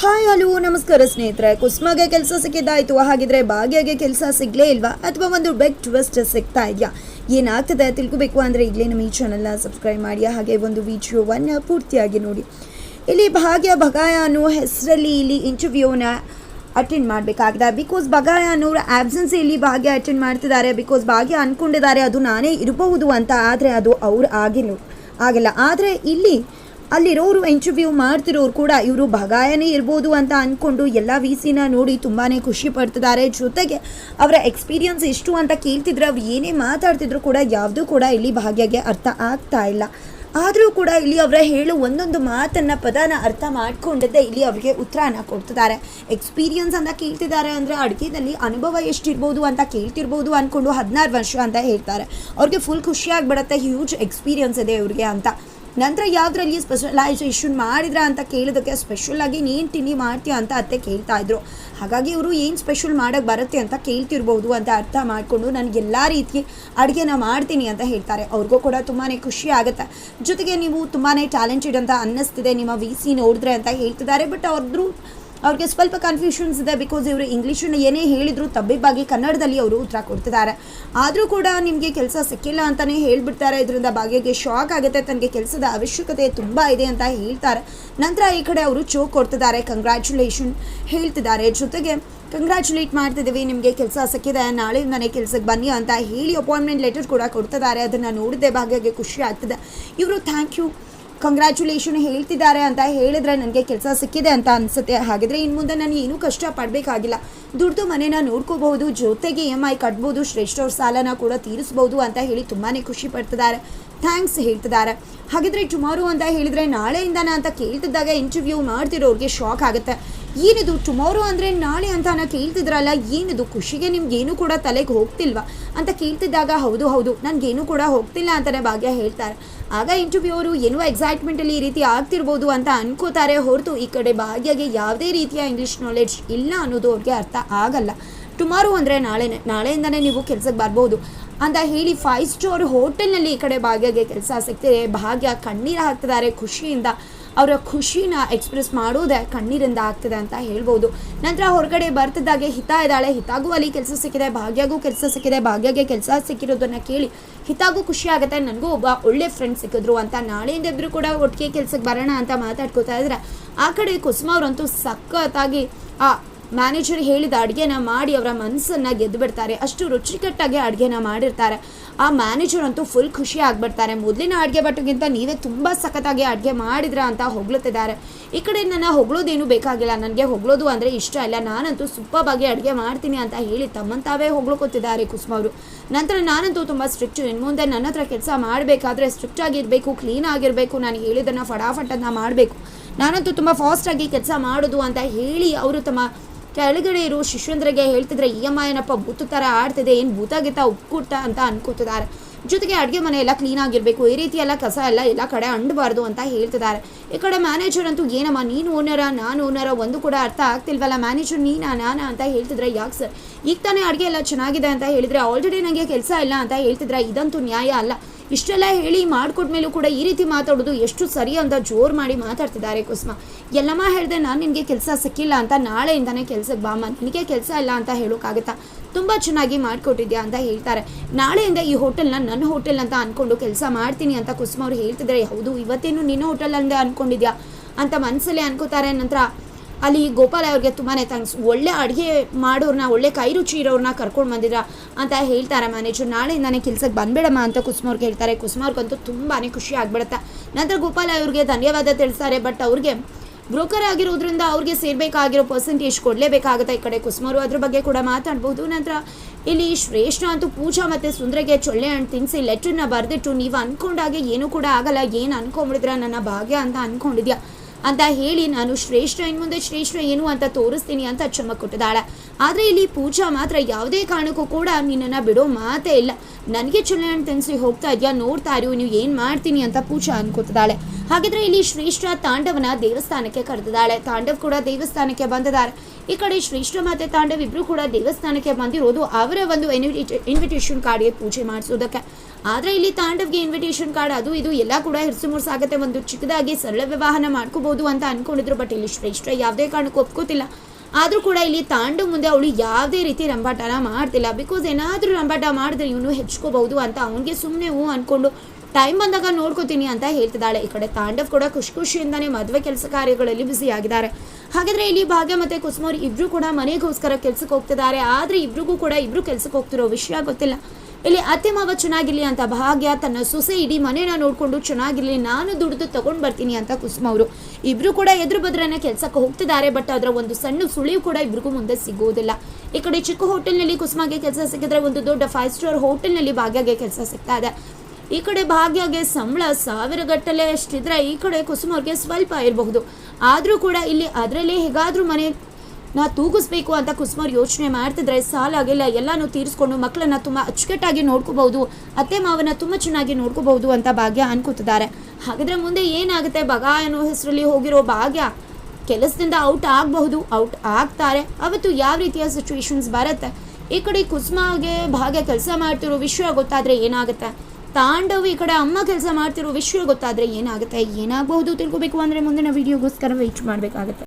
Hi, hello, ನಮಸ್ಕಾರ ಸ್ನೇಹಿತರೆ. ಕುಸ್ಮಾಗೆ ಕೆಲಸ ಸಿಕ್ಕಿದ್ದಾಯ್ತು ಹಾಗಿದ್ರೆ ಭಾಗ್ಯಗೆ ಕೆಲಸ ಸಿಗ್ಲೇ ಇಲ್ವಾ? ಅಥವಾ ಒಂದು ಬೆಗ್ ಟ್ವಿಸ್ಟ್ ಸಿಗ್ತಾ ಇದೆಯಾ? ಏನಾಗ್ತದೆ ತಿಳ್ಕೊಬೇಕು ಅಂದರೆ ಈಗಲೇ ನಮ್ಮ ಈ ಚಾನಲ್ನ ಸಬ್ಸ್ಕ್ರೈಬ್ ಮಾಡಿ. ಹಾಗೆ ಒಂದು ವಿಡಿಯೋವನ್ನು ಪೂರ್ತಿಯಾಗಿ ನೋಡಿ. ಇಲ್ಲಿ ಭಾಗ್ಯ ಬಗಾಯ ಅನ್ನೋ ಹೆಸರಲ್ಲಿ ಇಲ್ಲಿ ಇಂಟರ್ವ್ಯೂನ ಅಟೆಂಡ್ ಮಾಡಬೇಕಾಗಿದೆ. ಬಿಕಾಸ್ ಬಗಾಯ ಅನ್ನೋರ ಆಬ್ಸೆನ್ಸ್ ಇಲ್ಲಿ ಭಾಗ್ಯ ಅಟೆಂಡ್ ಮಾಡ್ತಿದ್ದಾರೆ. ಬಿಕಾಸ್ ಭಾಗ್ಯ ಅಂದ್ಕೊಂಡಿದ್ದಾರೆ ಅದು ನಾನೇ ಇರಬಹುದು ಅಂತ. ಆದರೆ ಅದು ಅವ್ರು ಆಗಿಲ್ಲ. ಆಗಿಲ್ಲ. ಆದರೆ ಇಲ್ಲಿ ಅಲ್ಲಿರೋರು ಇಂಟರ್ವ್ಯೂ ಮಾಡ್ತಿರೋರು ಕೂಡ ಇವರು ಬಗಾಯನೇ ಇರ್ಬೋದು ಅಂತ ಅಂದ್ಕೊಂಡು ಎಲ್ಲ ವಿ ಸಿನ ನೋಡಿ ತುಂಬಾ ಖುಷಿ ಪಡ್ತಿದ್ದಾರೆ. ಜೊತೆಗೆ ಅವರ ಎಕ್ಸ್ಪೀರಿಯನ್ಸ್ ಎಷ್ಟು ಅಂತ ಕೇಳ್ತಿದ್ರೆ ಅವ್ರು ಏನೇ ಮಾತಾಡ್ತಿದ್ರು ಕೂಡ ಯಾವುದೂ ಕೂಡ ಇಲ್ಲಿ ಭಾಗ್ಯಗೆ ಅರ್ಥ ಆಗ್ತಾ ಇಲ್ಲ. ಆದರೂ ಕೂಡ ಇಲ್ಲಿ ಅವರ ಹೇಳು ಒಂದೊಂದು ಮಾತನ್ನು ಪದನ ಅರ್ಥ ಮಾಡ್ಕೊಂಡಿದ್ದೆ ಇಲ್ಲಿ ಅವರಿಗೆ ಉತ್ತರನ ಕೊಡ್ತಿದ್ದಾರೆ. ಎಕ್ಸ್ಪೀರಿಯನ್ಸ್ ಅಂತ ಕೇಳ್ತಿದ್ದಾರೆ ಅಂದರೆ ಅಡುಗೆದಲ್ಲಿ ಅನುಭವ ಎಷ್ಟಿರ್ಬೋದು ಅಂತ ಕೇಳ್ತಿರ್ಬೋದು ಅಂದ್ಕೊಂಡು ಹದಿನಾರು ವರ್ಷ ಅಂತ ಹೇಳ್ತಾರೆ. ಅವ್ರಿಗೆ ಫುಲ್ ಖುಷಿಯಾಗ್ಬಿಡುತ್ತೆ ಹ್ಯೂಜ್ ಎಕ್ಸ್ಪೀರಿಯನ್ಸ್ ಇದೆ ಇವ್ರಿಗೆ ಅಂತ. ನಂತರ ಯಾವುದ್ರಲ್ಲಿ ಸ್ಪೆಷಲೈಸೇಷನ್ ಮಾಡಿದ್ರ ಅಂತ ಕೇಳಿದಕ್ಕೆ ಸ್ಪೆಷಲ್ ಆಗಿ ನೀನು ತಿಂಡಿ ಮಾಡ್ತೀಯ ಅಂತ ಅತ್ತೆ ಕೇಳ್ತಾ ಇದ್ರು. ಹಾಗಾಗಿ ಇವರು ಏನು ಸ್ಪೆಷಲ್ ಮಾಡೋಕ್ಕೆ ಬರುತ್ತೆ ಅಂತ ಕೇಳ್ತಿರ್ಬೋದು ಅಂತ ಅರ್ಥ ಮಾಡಿಕೊಂಡು ನನಗೆ ಎಲ್ಲ ರೀತಿ ಅಡುಗೆನ ಮಾಡ್ತೀನಿ ಅಂತ ಹೇಳ್ತಾರೆ. ಅವ್ರಿಗೂ ಕೂಡ ತುಂಬಾ ಖುಷಿ ಆಗುತ್ತೆ. ಜೊತೆಗೆ ನೀವು ತುಂಬಾ ಟ್ಯಾಲೆಂಟೆಡ್ ಅಂತ ಅನ್ನಿಸ್ತಿದೆ. ನಿಮ್ಮ ವಿ ಸಿ ನೋಡಿದ್ರೆ ಅಂತ ಹೇಳ್ತಿದ್ದಾರೆ. ಬಟ್ ಅವ್ರದ್ದು ಅವ್ರಿಗೆ ಸ್ವಲ್ಪ ಕನ್ಫ್ಯೂಷನ್ಸ್ ಇದೆ ಬಿಕಾಸ್ ಇವರು ಇಂಗ್ಲೀಷನ್ನ ಏನೇ ಹೇಳಿದ್ರು ತಬ್ಬಿಬ್ಬಾಗಿ ಕನ್ನಡದಲ್ಲಿ ಅವರು ಉತ್ತರ ಕೊಡ್ತಿದ್ದಾರೆ. ಆದರೂ ಕೂಡ ನಿಮಗೆ ಕೆಲಸ ಸಿಕ್ಕಿಲ್ಲ ಅಂತಲೇ ಹೇಳಿಬಿಡ್ತಾರೆ. ಇದರಿಂದ ಭಾಗ್ಯಗೆ ಶಾಕ್ ಆಗುತ್ತೆ. ತನಗೆ ಕೆಲಸದ ಅವಶ್ಯಕತೆ ತುಂಬ ಇದೆ ಅಂತ ಹೇಳ್ತಾರೆ. ನಂತರ ಈ ಕಡೆ ಅವರು ಚೋಕ್ ಕೊಡ್ತಿದ್ದಾರೆ. ಕಂಗ್ರ್ಯಾಚುಲೇಷನ್ ಹೇಳ್ತಿದ್ದಾರೆ. ಜೊತೆಗೆ ಕಂಗ್ರ್ಯಾಚುಲೇಟ್ ಮಾಡ್ತಿದ್ದೀವಿ. ನಿಮಗೆ ಕೆಲಸ ಸಿಕ್ಕಿದೆ. ನಾಳೆ ನಾಳೆಯಿಂದನೇ ಕೆಲಸಕ್ಕೆ ಬನ್ನಿ ಅಂತ ಹೇಳಿ ಅಪಾಯಿಂಟ್ಮೆಂಟ್ ಲೆಟರ್ ಕೂಡ ಕೊಡ್ತಿದ್ದಾರೆ. ಅದನ್ನು ನೋಡಿದ್ದೆ ಭಾಗ್ಯಗೆ ಖುಷಿ ಆಗ್ತದೆ. ಇವರು ಥ್ಯಾಂಕ್ ಯು ಕಂಗ್ರ್ಯಾಚುಲೇಷನ್ ಹೇಳ್ತಿದ್ದಾರೆ ಅಂತ ಹೇಳಿದ್ರೆ ನನಗೆ ಕೆಲಸ ಸಿಕ್ಕಿದೆ ಅಂತ ಅನಿಸುತ್ತೆ. ಹಾಗಿದ್ರೆ ಇನ್ನು ಮುಂದೆ ನಾನು ಏನೂ ಕಷ್ಟ ಪಡಬೇಕಾಗಿಲ್ಲ. ದುಡ್ಡು ಮನೇನ ನೋಡ್ಕೋಬಹುದು, ಜೊತೆಗೆ ಇ ಎಂ ಐ ಕಟ್ಬೋದು ಶ್ರೇಷ್ಠ ಅವ್ರ ಸಾಲನ ಕೂಡ ತೀರಿಸ್ಬೋದು ಅಂತ ಹೇಳಿ ತುಂಬಾ ಖುಷಿ ಪಡ್ತಿದ್ದಾರೆ. ಥ್ಯಾಂಕ್ಸ್ ಹೇಳ್ತಿದ್ದಾರೆ. ಹಾಗಿದ್ರೆ ಟುಮಾರೋ ಅಂತ ಹೇಳಿದರೆ ನಾಳೆಯಿಂದನ ಅಂತ ಕೇಳ್ತಿದ್ದಾಗ ಇಂಟರ್ವ್ಯೂ ಮಾಡ್ತಿರೋರಿಗೆ ಶಾಕ್ ಆಗುತ್ತೆ. ಏನಿದು ಟುಮಾರೋ ಅಂದರೆ ನಾಳೆ ಅಂತ ನಾನು ಕೇಳ್ತಿದ್ರಲ್ಲ, ಏನಿದು? ಖುಷಿಗೆ ನಿಮ್ಗೇನು ಕೂಡ ತಲೆಗೆ ಹೋಗ್ತಿಲ್ವಾ? ಅಂತ ಕೇಳ್ತಿದ್ದಾಗ ಹೌದು ಹೌದು, ನನಗೇನು ಕೂಡ ಹೋಗ್ತಿಲ್ಲ ಅಂತಲೇ ಭಾಗ್ಯ ಹೇಳ್ತಾರೆ. ಆಗ ಇಂಟರ್ವ್ಯೂ ಅವರು, ಏನೋ ಎಕ್ಸೈಟ್ಮೆಂಟಲ್ಲಿ ಈ ರೀತಿ ಆಗ್ತಿರ್ಬೋದು ಅಂತ ಅನ್ಕೋತಾರೆ. ಹೊರತು ಈ ಕಡೆ ಭಾಗ್ಯಗೆ ಯಾವುದೇ ರೀತಿಯ ಇಂಗ್ಲೀಷ್ ನಾಲೆಡ್ಜ್ ಇಲ್ಲ ಅನ್ನೋದು ಅವ್ರಿಗೆ ಅರ್ಥ ಆಗಲ್ಲ. ಟುಮಾರೋ ಅಂದರೆ ನಾಳೆನೇ, ನಾಳೆಯಿಂದನೇ ನೀವು ಕೆಲಸಕ್ಕೆ ಬರ್ಬೋದು. ಅಂತ ಹೇಳಿ ಫೈವ್ ಸ್ಟೋರ್ ಹೋಟೆಲ್ನಲ್ಲಿ ಈ ಕಡೆ ಭಾಗ್ಯಗೆ ಕೆಲಸ ಸಿಗ್ತಿದೆ. ಭಾಗ್ಯ ಕಣ್ಣೀರು ಹಾಕ್ತಿದ್ದಾರೆ ಖುಷಿಯಿಂದ. ಅವರ ಖುಷಿನ ಎಕ್ಸ್ಪ್ರೆಸ್ ಮಾಡೋದೇ ಕಣ್ಣೀರಿಂದ ಆಗ್ತದೆ ಅಂತ ಹೇಳ್ಬೋದು. ನಂತರ ಹೊರಗಡೆ ಬರ್ತಿದ್ದಾಗೆ ಹಿತ ಇದ್ದಾಳೆ. ಹಿತಾಗೂ ಅಲ್ಲಿ ಕೆಲಸ ಸಿಕ್ಕಿದೆ. ಭಾಗ್ಯಗೂ ಕೆಲಸ ಸಿಕ್ಕಿದೆ. ಭಾಗ್ಯಗೆ ಕೆಲಸ ಸಿಕ್ಕಿರೋದನ್ನು ಕೇಳಿ ಹಿತಾಗೂ ಖುಷಿ ಆಗುತ್ತೆ. ನನಗೂ ಒಬ್ಬ ಒಳ್ಳೆ ಫ್ರೆಂಡ್ ಸಿಕ್ಕಿದ್ರು ಅಂತ ನಾಳೆಯಿಂದ ಇಬ್ಬರು ಕೂಡ ಒಟ್ಟಿಗೆ ಕೆಲಸಕ್ಕೆ ಬರೋಣ ಅಂತ ಮಾತಾಡ್ಕೋತಾ ಇದ್ರೆ, ಆ ಕಡೆ ಕುಸುಮ ಅವರಂತೂ ಸಖತ್ತಾಗಿ ಆ ಮ್ಯಾನೇಜರ್ ಹೇಳಿದ ಅಡುಗೆನ ಮಾಡಿ ಅವರ ಮನಸ್ಸನ್ನು ಗೆದ್ದು ಬಿಡ್ತಾರೆ. ಅಷ್ಟು ರುಚಿಕಟ್ಟಾಗಿ ಅಡುಗೆನ ಮಾಡಿರ್ತಾರೆ. ಆ ಮ್ಯಾನೇಜರ್ ಅಂತೂ ಫುಲ್ ಖುಷಿ ಆಗಿಬಿಡ್ತಾರೆ. ಮೊದಲಿನ ಅಡುಗೆ ಭಟ್ಟಗಿಂತ ನೀವೇ ತುಂಬ ಸಖತ್ತಾಗಿ ಅಡುಗೆ ಮಾಡಿದ್ರ ಅಂತ ಹೊಗಳುತ್ತಿದ್ದಾರೆ. ಈ ಕಡೆ ನನ್ನ ಹೊಗಳೋದೇನು ಬೇಕಾಗಿಲ್ಲ. ನನಗೆ ಹೊಗಳೋದು ಅಂದರೆ ಇಷ್ಟ ಇಲ್ಲ. ನಾನಂತೂ ಸೂಪರ್ಬಾಗಿ ಅಡುಗೆ ಮಾಡ್ತೀನಿ ಅಂತ ಹೇಳಿ ತಮ್ಮಂತಾವೇ ತಾವೇ ಹೊಗಳ್ಕೊತಿದ್ದಾರೆ ಕುಸುಮ ಅವರು. ನಂತರ ನಾನಂತೂ ತುಂಬ ಸ್ಟ್ರಿಕ್ಟು. ಇನ್ನು ಮುಂದೆ ನನ್ನ ಹತ್ರ ಕೆಲಸ ಮಾಡಬೇಕಾದ್ರೆ ಸ್ಟ್ರಿಕ್ಟ್ ಆಗಿರಬೇಕು ಕ್ಲೀನ್ ಆಗಿರಬೇಕು, ನಾನು ಹೇಳಿದ್ದನ್ನು ಫಟಾಫಟನ್ನು ಮಾಡಬೇಕು. ನಾನಂತೂ ತುಂಬ ಫಾಸ್ಟಾಗಿ ಕೆಲಸ ಮಾಡೋದು ಅಂತ ಹೇಳಿ ಅವರು ತಮ್ಮ ಕೆಳಗಡೆ ಇರೋ ಶಿಶುಂದ್ರಿಗೆ ಹೇಳ್ತಿದ್ರೆ ಈ ಅಮ್ಮ ಏನಪ್ಪ ಭೂತ ಥರ ಆಡ್ತಿದೆ, ಏನು ಭೂತಾಗಿತ್ತ ಉಪ್ಕುಟ್ಟ ಅಂತ ಅನ್ಕೋತಿದ್ದಾರೆ. ಜೊತೆಗೆ ಅಡುಗೆ ಮನೆ ಎಲ್ಲ ಕ್ಲೀನ್ ಆಗಿರಬೇಕು, ಈ ರೀತಿ ಎಲ್ಲ ಕಸ ಎಲ್ಲ ಎಲ್ಲ ಕಡೆ ಅಂಡಬಾರ್ದು ಅಂತ ಹೇಳ್ತಿದ್ದಾರೆ. ಈ ಕಡೆ ಮ್ಯಾನೇಜರ್ ಅಂತೂ, ಏನಮ್ಮ, ನೀನು ಓನರ ನಾನು ಓನರ ಒಂದು ಕೂಡ ಅರ್ಥ ಆಗ್ತಿಲ್ವಲ್ಲ? ಮ್ಯಾನೇಜರ್ ನೀನಾ, ನಾನಾ? ಅಂತ ಹೇಳ್ತಿದ್ರೆ, ಯಾಕೆ ಸರ್ ಈಗ ತಾನೇ ಅಡುಗೆ ಎಲ್ಲ ಚೆನ್ನಾಗಿದೆ ಅಂತ ಹೇಳಿದರೆ ಆಲ್ರೆಡಿ ನನಗೆ ಕೆಲಸ ಇಲ್ಲ ಅಂತ ಹೇಳ್ತಿದ್ರೆ, ಇದಂತೂ ನ್ಯಾಯ ಅಲ್ಲ. ಇಷ್ಟೆಲ್ಲ ಹೇಳಿ ಮಾಡಿಕೊಟ್ಮೇಲೂ ಕೂಡ ಈ ರೀತಿ ಮಾತಾಡೋದು ಎಷ್ಟು ಸರಿ ಅಂತ ಜೋರು ಮಾಡಿ ಮಾತಾಡ್ತಿದ್ದಾರೆ ಕುಸುಮ. ಎಲ್ಲಮ್ಮ ಹೇಳಿದೆ ನಾನು ನಿನಗೆ ಕೆಲಸ ಸಿಕ್ಕಿಲ್ಲ ಅಂತ ನಾಳೆಯಿಂದನೇ ಕೆಲಸಕ್ಕೆ ಬಾಮ ನಿನಗೆ ಕೆಲಸ ಇಲ್ಲ ಅಂತ ಹೇಳೋಕ್ಕಾಗುತ್ತಾ ತುಂಬ ಚೆನ್ನಾಗಿ ಮಾಡಿಕೊಟ್ಟಿದ್ಯಾ ಅಂತ ಹೇಳ್ತಾರೆ. ನಾಳೆಯಿಂದ ಈ ಹೋಟೆಲ್ನ ನನ್ನ ಹೋಟೆಲ್ ಅಂತ ಅಂದ್ಕೊಂಡು ಕೆಲಸ ಮಾಡ್ತೀನಿ ಅಂತ ಕುಸುಮ ಅವ್ರು ಹೇಳ್ತಿದ್ದಾರೆ. ಹೌದು, ಇವತ್ತೇನು ನಿನ್ನ ಹೋಟೆಲ್ ಅಂದೇ ಅಂದ್ಕೊಂಡಿದ್ಯಾ ಅಂತ ಮನಸ್ಸಲ್ಲೇ ಅನ್ಕೋತಾರೆ. ನಂತರ ಅಲ್ಲಿ ಗೋಪಾಲ ಅವ್ರಿಗೆ ತುಂಬಾ ಥ್ಯಾಂಕ್ಸ್ ಒಳ್ಳೆ ಅಡುಗೆ ಮಾಡೋರನ್ನ ಒಳ್ಳೆ ಕೈ ರುಚಿ ಇರೋರನ್ನ ಕರ್ಕೊಂಡು ಬಂದಿದ್ರ ಅಂತ ಹೇಳ್ತಾರೆ ಮ್ಯಾನೇಜರ್ ನಾಳೆಯಿಂದಾನೆ ಕೆಲ್ಸಕ್ಕೆ ಬಂದ್ಬೇಡಮ್ಮ ಅಂತ ಕುಸುಮವ್ರಿಗೆ ಹೇಳ್ತಾರೆ. ಕುಸುಮವ್ರಿಗಂತೂ ತುಂಬಾ ಖುಷಿ ಆಗ್ಬಿಡುತ್ತೆ. ನಂತರ ಗೋಪಾಲ ಅವ್ರಿಗೆ ಧನ್ಯವಾದ ತಿಳಿಸ್ತಾರೆ ಬಟ್ ಅವ್ರಿಗೆ ಬ್ರೋಕರ್ ಆಗಿರೋದ್ರಿಂದ ಅವ್ರಿಗೆ ಸೇರ್ಬೇಕಾಗಿರೋ ಪರ್ಸೆಂಟೇಜ್ ಕೊಡಲೇಬೇಕಾಗುತ್ತೆ ಈ ಕಡೆ. ಕುಸುಮರು ಅದ್ರ ಬಗ್ಗೆ ಕೂಡ ಮಾತಾಡ್ಬೋದು. ನಂತರ ಇಲ್ಲಿ ಶ್ರೇಷ್ಠ ಅಂತೂ ಪೂಜಾ ಮತ್ತು ಸುಂದರಗೆ ಚೊಳ್ಳೆ ಹಣ್ಣು ತಿನ್ನಿಸಿ ಲೆಟ್ರನ್ನ ಬರೆದಿಟ್ಟು ನೀವು ಅಂದ್ಕೊಂಡಾಗೆ ಏನೂ ಕೂಡ ಆಗಲ್ಲ. ಏನು ಅನ್ಕೊಂಬಿಡಿದ್ರ ನನ್ನ ಭಾಗ್ಯ ಅಂತ ಅಂದ್ಕೊಂಡಿದ್ಯಾ ಅಂತ ಹೇಳಿ ನಾನು ಶ್ರೇಷ್ಠ ಇನ್ನು ಮುಂದೆ ಶ್ರೇಷ್ಠ ಏನು ಅಂತ ತೋರಿಸ್ತೀನಿ ಅಂತ ಚಮ್ಮ ಕೊಟ್ಟಿದ್ದಾಳೆ. ಆದರೆ ಇಲ್ಲಿ ಪೂಜಾ ಮಾತ್ರ ಯಾವುದೇ ಕಾರಣಕ್ಕೂ ಕೂಡ ನಿನ್ನನ್ನು ಬಿಡೋ ಮಾತೇ ಇಲ್ಲ. ನನಗೆ ಅಂತ ತಿನ್ಸಿ ಹೋಗ್ತಾ ಇದೆಯಾ, ನೋಡ್ತಾ ಇರೋ, ನೀವು ಏನು ಮಾಡ್ತೀನಿ ಅಂತ ಪೂಜಾ ಅನ್ಕೋತಿದ್ದಾಳೆ. ಹಾಗಿದ್ರೆ ಇಲ್ಲಿ ಶ್ರೇಷ್ಠ ತಾಂಡವನ ದೇವಸ್ಥಾನಕ್ಕೆ ಕರೆದಿದ್ದಾಳೆ. ತಾಂಡವ್ ಕೂಡ ದೇವಸ್ಥಾನಕ್ಕೆ ಬಂದಿದ್ದಾರೆ. ಈ ಕಡೆ ಶ್ರೇಷ್ಠ ಮತ್ತೆ ತಾಂಡವ್ ಇಬ್ರು ಕೂಡ ದೇವಸ್ಥಾನಕ್ಕೆ ಬಂದಿರೋದು ಅವರ ಒಂದು ಇನ್ವಿಟೇಷನ್ ಕಾರ್ಡ್ಗೆ ಪೂಜೆ ಮಾಡಿಸೋದಕ್ಕೆ. ಆದರೆ ಇಲ್ಲಿ ತಾಂಡವ್ಗೆ ಇನ್ವಿಟೇಷನ್ ಕಾರ್ಡ್ ಅದು ಇದು ಎಲ್ಲ ಕೂಡ ಹಿರ್ಸು ಆಗುತ್ತೆ. ಒಂದು ಚಿಕ್ಕದಾಗಿ ಸರಳ ವಿವಾಹನ ಮಾಡ್ಕೋಬಹುದು ಅಂತ ಅನ್ಕೊಂಡಿದ್ರು ಬಟ್ ಇಲ್ಲಿ ಶ್ರೇಷ್ಠ ಯಾವುದೇ ಕಾರಣಕ್ಕೂ ಒಪ್ಕೋತಿಲ್ಲ. ಆದರೂ ಕೂಡ ಇಲ್ಲಿ ತಾಂಡವ್ ಮುಂದೆ ಅವಳು ಯಾವುದೇ ರೀತಿ ರಂಬಾಟನ ಮಾಡ್ತಿಲ್ಲ. ಬಿಕಾಸ್ ಏನಾದರೂ ರಂಬಾಟ ಮಾಡಿದ್ರೆ ಇವನು ಹೆಚ್ಕೋಬಹುದು ಅಂತ ಅವನಿಗೆ ಸುಮ್ಮನೆ ಹೂ ಅನ್ಕೊಂಡು ಟೈಮ್ ಬಂದಾಗ ನೋಡ್ಕೋತೀನಿ ಅಂತ ಹೇಳ್ತಿದ್ದಾಳೆ. ಈ ಕಡೆ ತಾಂಡವ್ ಕೂಡ ಖುಷಿ ಖುಷಿಯಿಂದಾನೇ ಮದುವೆ ಕೆಲಸ ಕಾರ್ಯಗಳಲ್ಲಿ ಬ್ಯುಸಿ ಆಗಿದ್ದಾರೆ. ಹಾಗಾದ್ರೆ ಇಲ್ಲಿ ಭಾಗ್ಯ ಮತ್ತೆ ಕುಸುಮರ್ ಇಬ್ರು ಕೂಡ ಮನೆಗೋಸ್ಕರ ಕೆಲ್ಸಕ್ಕೆ ಹೋಗ್ತಿದ್ದಾರೆ. ಆದ್ರೆ ಇಬ್ರಿಗೂ ಕೂಡ ಇಬ್ರು ಕೆಲ್ಸಕ್ಕೆ ಹೋಗ್ತಿರೋ ವಿಷಯ ಗೊತ್ತಿಲ್ಲ. ಇಲ್ಲಿ ಅತ್ತೆ ಮಾವ ಚೆನ್ನಾಗಿರ್ಲಿ ಅಂತ ಭಾಗ್ಯ ತನ್ನ ಸೊಸೆ ಇಡೀ ಮನೇನ ನೋಡ್ಕೊಂಡು ಚೆನ್ನಾಗಿರ್ಲಿ, ನಾನು ದುಡ್ದು ತಗೊಂಡ್ ಬರ್ತೀನಿ ಅಂತ ಕುಸುಮ ಅವರು. ಇಬ್ರು ಕೂಡ ಎದುರು ಬದ್ರನ್ನ ಕೆಲ್ಸಕ್ಕೆ ಹೋಗ್ತಿದ್ದಾರೆ, ಬಟ್ ಅದರ ಒಂದು ಸಣ್ಣ ಸುಳಿವು ಕೂಡ ಇಬ್ರಿಗೂ ಮುಂದೆ ಸಿಗೋದಿಲ್ಲ. ಈ ಕಡೆ ಚಿಕ್ಕ ಹೋಟೆಲ್ನಲ್ಲಿ ಕುಸುಮಾಗೆ ಕೆಲಸ ಸಿಕ್ಕಿದ್ರೆ ಒಂದು ದೊಡ್ಡ ಫೈವ್ ಸ್ಟಾರ್ ಹೋಟೆಲ್ನಲ್ಲಿ ಭಾಗ್ಯಗೆ ಕೆಲಸ ಸಿಗ್ತಾ ಇದೆ. ಈ ಕಡೆ ಭಾಗ್ಯಗೆ ಸಂಬಳ ಸಾವಿರ ಗಟ್ಟಲೆ ಅಷ್ಟಿದ್ರೆ ಈ ಕಡೆ ಕುಸುಮವ್ರಿಗೆ ಸ್ವಲ್ಪ ಇರಬಹುದು. ಆದರೂ ಕೂಡ ಇಲ್ಲಿ ಅದರಲ್ಲೇ ಹೇಗಾದರೂ ಮನೆ ನಾ ತೂಗಿಸ್ಬೇಕು ಅಂತ ಕುಸುಮವ್ರು ಯೋಚನೆ ಮಾಡ್ತಿದ್ರೆ ಸಾಲಾಗಿಲ್ಲ ಎಲ್ಲಾನು ತೀರಿಸ್ಕೊಂಡು ಮಕ್ಕಳನ್ನ ತುಂಬ ಅಚ್ಚುಕಟ್ಟಾಗಿ ನೋಡ್ಕೋಬಹುದು, ಅತ್ತೆ ಮಾವನ ತುಂಬ ಚೆನ್ನಾಗಿ ನೋಡ್ಕೋಬಹುದು ಅಂತ ಭಾಗ್ಯ ಅನ್ಕೋತಿದ್ದಾರೆ. ಹಾಗಾದ್ರೆ ಮುಂದೆ ಏನಾಗುತ್ತೆ? ಬಗ ಅನ್ನೋ ಹೆಸರಲ್ಲಿ ಹೋಗಿರೋ ಭಾಗ್ಯ ಕೆಲಸದಿಂದ ಔಟ್ ಆಗಬಹುದು, ಔಟ್ ಆಗ್ತಾರೆ. ಅವತ್ತು ಯಾವ ರೀತಿಯ ಸಿಚುವೇಶನ್ಸ್ ಬರುತ್ತೆ? ಈ ಕಡೆ ಕುಸುಮಗೆ ಭಾಗ್ಯ ಕೆಲಸ ಮಾಡ್ತಿರೋ ವಿಷಯ ಗೊತ್ತಾದ್ರೆ ಏನಾಗುತ್ತೆ? ತಾಂಡವ್ ಈ ಕಡೆ ಅಮ್ಮ ಕೆಲಸ ಮಾಡ್ತಿರೋ ವಿಷಯ ಗೊತ್ತಾದ್ರೆ ಏನಾಗುತ್ತೆ, ಏನಾಗಬಹುದು ತಿಳ್ಕೊಬೇಕು ಅಂದ್ರೆ ಮುಂದಿನ ವಿಡಿಯೋಗೋಸ್ಕರ ವೆಯ್ಟ್ ಮಾಡಬೇಕಾಗುತ್ತೆ.